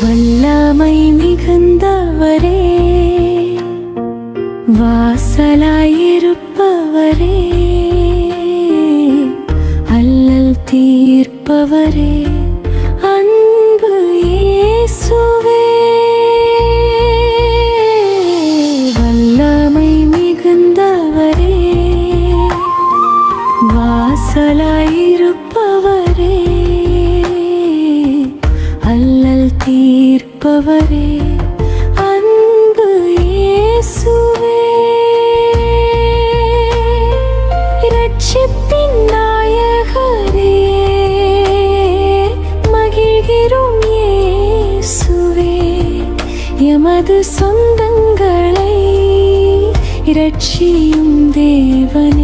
வல்லமை மிகுந்தவரே வாசலாயிருப்பவரே அல்லல் தீர்ப்பவரே அன்பு இயேசுவே. வல்லமை மிகுந்தவரே வாசலாயிருப்பவர் தீர்ப்பவரே அன்பு இயேசுவே. இரட்சிப்பின் நாயகரே மகிழ்கிறோம் இயேசுவே. எமது சொந்தங்களை இரட்சியும் தேவனே.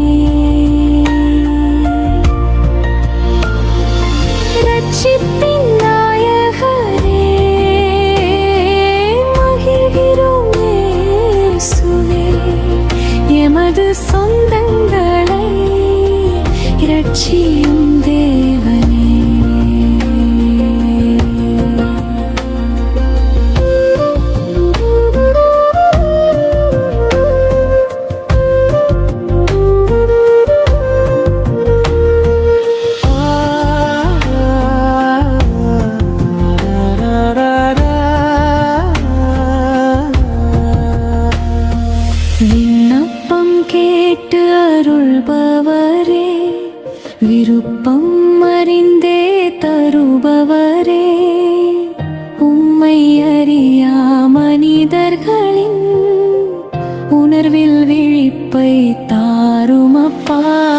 விருப்பம் அறிந்தே தருபவரே. உம்மை அறியா மனிதர்களின் உணர்வில் விழிப்பை தாருமப்பா.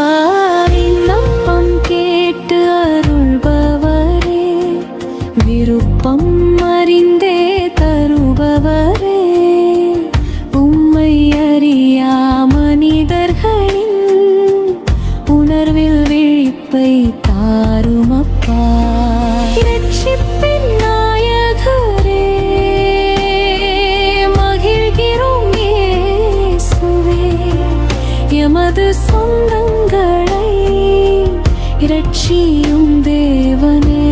இரட்சியும் தேவனே.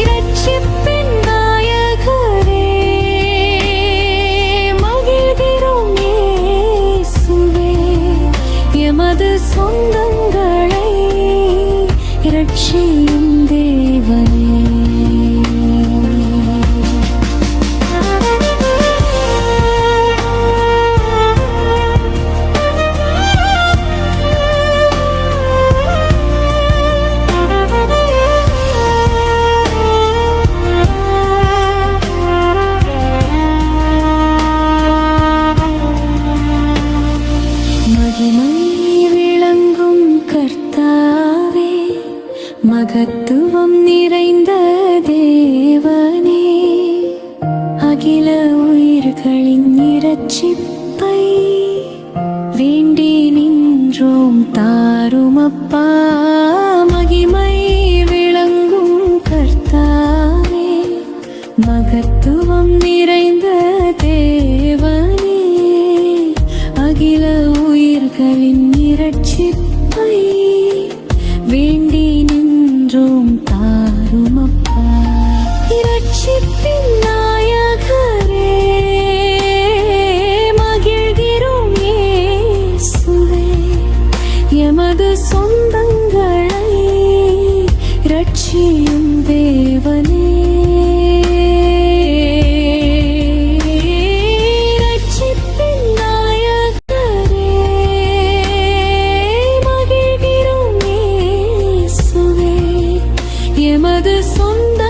இரட்சிப்பின் நாயகரே மகிழ்கிறோம் இயேசுவே. எமது சொந்தங்களை இரட்சியும் மகிமை விளங்கும் கர்த்தாவே மகத்துவம் நிறைந்த தேவனே. அகில உயிர்களின் இரட்சிப்பை வேண்டி நின்றோம் தாருமப்பா. எமது சொந்தங்களை ரட்சியும் தேவனே. எமது சொந்த